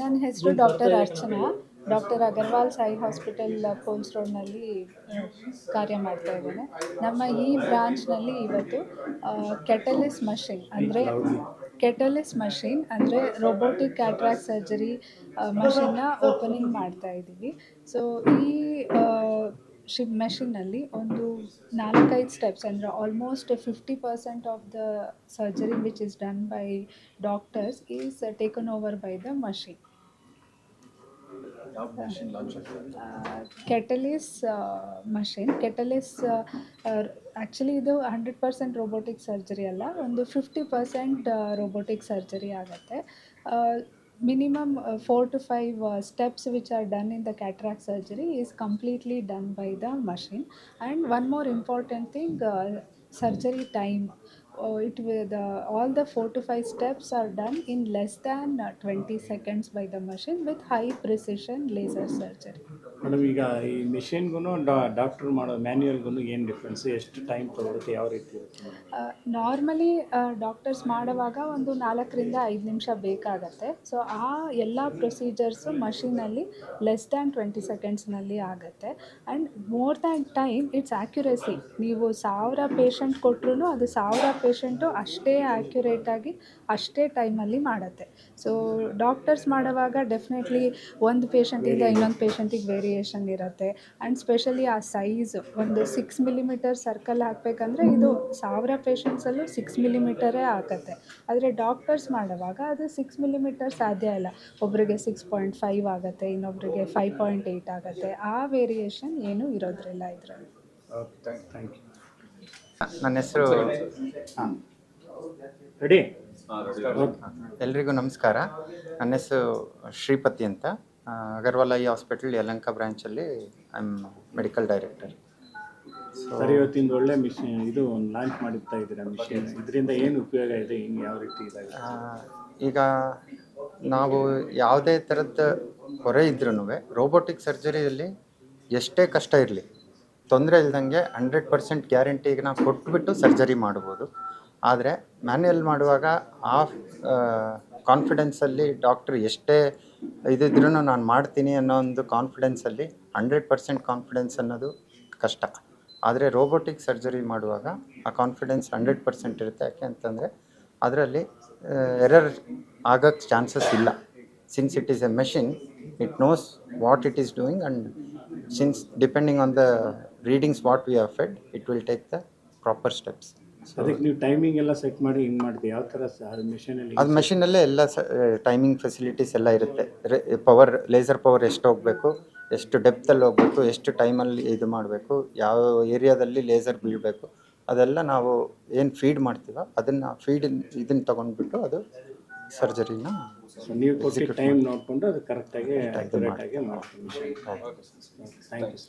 ನನ್ನ ಹೆಸರು doctor Archana. Doctor Agarwal Sai hospital poles ರೋಡ್ನಲ್ಲಿ ಕಾರ್ಯ ಮಾಡ್ತಾ ಇದ್ದೇನೆ. ನಮ್ಮ ಈ ಬ್ರಾಂಚ್ನಲ್ಲಿ ಇವತ್ತು ಕೆಟಲಿಸ್ ಮಷಿನ್ ಅಂದರೆ ಕೆಟಲಿಸ್ ಮಷಿನ್ ಅಂದರೆ ರೋಬೋಟಿಕ್ ಕ್ಯಾಟ್ರಾಕ್ ಸರ್ಜರಿ ಮಷಿನ್ನ ಓಪನಿಂಗ್ ಮಾಡ್ತಾ ಇದ್ದೀವಿ. ಸೊ ಈ ಶಿಪ್ ಮೆಷಿನಲ್ಲಿ ಒಂದು ನಾಲ್ಕೈದು ಸ್ಟೆಪ್ಸ್ ಅಂದರೆ almost fifty percent of the surgery which is done by doctors is taken over by the machine Catalys machine Catalys actually ಇದು ಹಂಡ್ರೆಡ್ ಪರ್ಸೆಂಟ್ ರೋಬೋಟಿಕ್ ಸರ್ಜರಿ ಅಲ್ಲ ಒಂದು ಫಿಫ್ಟಿ ಪರ್ಸೆಂಟ್ ರೋಬೋಟಿಕ್ ಸರ್ಜರಿ ಆಗುತ್ತೆ. minimum uh, four to five uh, steps which are done in the cataract surgery is completely done by the machine. And one more important thing uh, surgery time. Time it will the all the four to five steps are done in less than uh, 20 seconds by the machine with high precision laser surgery. Madam ಈಗ ಈ ಮಿಷಿನ್ಗೂ doctor ಮಾಡೋ ಮ್ಯಾನ್ಯಲ್ಗೂ ಏನು difference ಎಷ್ಟು time ತೊಗೊಳುತ್ತೆ? ಯಾವ ರೀತಿ ಇರುತ್ತೆ? Normally doctors ಮಾಡುವಾಗ ಒಂದು ನಾಲ್ಕರಿಂದ ಐದು ನಿಮಿಷ ಬೇಕಾಗತ್ತೆ. ಸೊ ಆ ಎಲ್ಲ ಪ್ರೊಸೀಜರ್ಸು ಮಷಿನಲ್ಲಿ ಲೆಸ್ ದ್ಯಾನ್ ಟ್ವೆಂಟಿ ಸೆಕೆಂಡ್ಸ್ನಲ್ಲಿ ಆಗುತ್ತೆ. And more than time it's accuracy ನೀವು ಸಾವಿರ ಪೇಷಂಟ್ ಕೊಟ್ಟರು ಅದು ಸಾವಿರ ಪೇಷಂಟು ಅಷ್ಟೇ ಆ್ಯಕ್ಯುರೇಟಾಗಿ ಅಷ್ಟೇ ಟೈಮಲ್ಲಿ ಮಾಡುತ್ತೆ. ಸೊ ಡಾಕ್ಟರ್ಸ್ ಮಾಡುವಾಗ ಡೆಫಿನೆಟ್ಲಿ ಒಂದು ಪೇಷಂಟಿಂದ ಇನ್ನೊಂದು ಪೇಷಂಟಿಗೆ ವೇರಿಯೇಷನ್ ಇರುತ್ತೆ. ಆ್ಯಂಡ್ ಸ್ಪೆಷಲಿ ಆ ಸೈಜ್ ಒಂದು ಸಿಕ್ಸ್ ಮಿಲಿಮೀಟರ್ ಸರ್ಕಲ್ ಹಾಕಬೇಕಂದ್ರೆ ಇದು ಸಾವಿರ ಪೇಷಂಟ್ಸಲ್ಲೂ ಸಿಕ್ಸ್ ಮಿಲಿಮೀಟರೇ ಆಗುತ್ತೆ ಆದರೆ ಡಾಕ್ಟರ್ಸ್ ಮಾಡುವಾಗ ಅದು ಸಿಕ್ಸ್ ಮಿಲಿಮೀಟರ್ ಸಾಧ್ಯ ಇಲ್ಲ. ಒಬ್ಬರಿಗೆ ಸಿಕ್ಸ್ ಪಾಯಿಂಟ್ ಫೈವ್ ಆಗುತ್ತೆ ಇನ್ನೊಬ್ಬರಿಗೆ ಫೈವ್ ಪಾಯಿಂಟ್ ಏಯ್ಟ್ ಆಗುತ್ತೆ. ಆ ವೇರಿಯೇಷನ್ ಏನೂ ಇರೋದ್ರಲ್ಲ ಇದರಲ್ಲಿ. ಯು ನನ್ನ ಹೆಸರು ರೆಡಿ ಎಲ್ರಿಗೂ ನಮಸ್ಕಾರ. ನನ್ನ ಹೆಸರು ಶ್ರೀಪತಿ ಅಂತ. ಅಗರ್ವಾಲ್ ಐ ಹಾಸ್ಪಿಟಲ್ ಯಲಂಕ ಬ್ರಾಂಚಲ್ಲಿ ಐ ಆಮ್ ಮೆಡಿಕಲ್ ಡೈರೆಕ್ಟರ್ ಸರಿ ಇವತ್ತಿಂದ ಒಳ್ಳೆ ಮಿಷಿನ್ ಇದು ಲಾಂಚ್ ಮಾಡುತ್ತಾ ಇದ್ದೀರಾ ಮಿಷಿನ್ ಇದರಿಂದ ಏನು ಉಪಯೋಗ ಇದೆ ಹಿಂಗೆ ಯಾವ ರೀತಿ ಇದಾಗಿದೆ ಈಗ ನಾವು ಯಾವುದೇ ಥರದ ಹೊರೆ ಇದ್ರೂ ರೋಬೋಟಿಕ್ ಸರ್ಜರಿಯಲ್ಲಿ ಎಷ್ಟೇ ಕಷ್ಟ ಇರಲಿ ತೊಂದರೆ ಇಲ್ದಂಗೆ ಹಂಡ್ರೆಡ್ ಪರ್ಸೆಂಟ್ ಗ್ಯಾರಂಟಿಗೆ ನಾವು ಕೊಟ್ಬಿಟ್ಟು ಸರ್ಜರಿ ಮಾಡ್ಬೋದು. ಆದರೆ ಮ್ಯಾನ್ಯಲ್ ಮಾಡುವಾಗ ಆ ಕಾನ್ಫಿಡೆನ್ಸಲ್ಲಿ ಡಾಕ್ಟ್ರ್ ಎಷ್ಟೇ ಇದಿದ್ರೂ ನಾನು ಮಾಡ್ತೀನಿ ಅನ್ನೋ ಒಂದು ಕಾನ್ಫಿಡೆನ್ಸಲ್ಲಿ ಹಂಡ್ರೆಡ್ ಪರ್ಸೆಂಟ್ ಕಾನ್ಫಿಡೆನ್ಸ್ ಅನ್ನೋದು ಕಷ್ಟ. ಆದರೆ ರೋಬೋಟಿಕ್ ಸರ್ಜರಿ ಮಾಡುವಾಗ ಆ ಕಾನ್ಫಿಡೆನ್ಸ್ ಹಂಡ್ರೆಡ್ ಪರ್ಸೆಂಟ್ ಇರುತ್ತೆ. ಯಾಕೆ ಅಂತಂದರೆ ಅದರಲ್ಲಿ ಎರರ್ ಆಗೋಕ್ಕೆ ಚಾನ್ಸಸ್ ಇಲ್ಲ. Since it is a machine it knows what it is doing and since depending on the readings what we have fed it will take the proper steps ಅದಕ್ಕೆ ನೀವು timing ಎಲ್ಲ set ಮಾಡಿ ಹಿಂಗೆ ಮಾಡ್ತೀವಿ ಯಾವ ಥರ ಮೆಷಿನಲ್ಲಿ ಅದು ಮೆಷಿನಲ್ಲೇ ಎಲ್ಲ ಟೈಮಿಂಗ್ ಫೆಸಿಲಿಟೀಸ್ ಎಲ್ಲ ಇರುತ್ತೆ. ಪವರ್ ಲೇಸರ್ ಪವರ್ ಎಷ್ಟು ಹೋಗಬೇಕು ಎಷ್ಟು ಡೆಪ್ತಲ್ಲಿ ಹೋಗಬೇಕು ಎಷ್ಟು ಟೈಮಲ್ಲಿ ಇದು ಮಾಡಬೇಕು ಯಾವ ಏರಿಯಾದಲ್ಲಿ ಲೇಸರ್ ಬೀಳಬೇಕು ಅದೆಲ್ಲ ನಾವು ಏನು ಫೀಡ್ ಮಾಡ್ತೀವೋ ಅದನ್ನು ಫೀಡ್ ಇದನ್ನು ತೊಗೊಂಡ್ಬಿಟ್ಟು ಅದು ಸರ್ಜರಿನ ನೀವು ಕೊಟ್ಟಿದ್ದ ಟೈಮ್ ನೋಡಿಕೊಂಡು ಅದು ಕರೆಕ್ಟಾಗಿ ಮಾಡ್ತೀವಿ. Mission thank you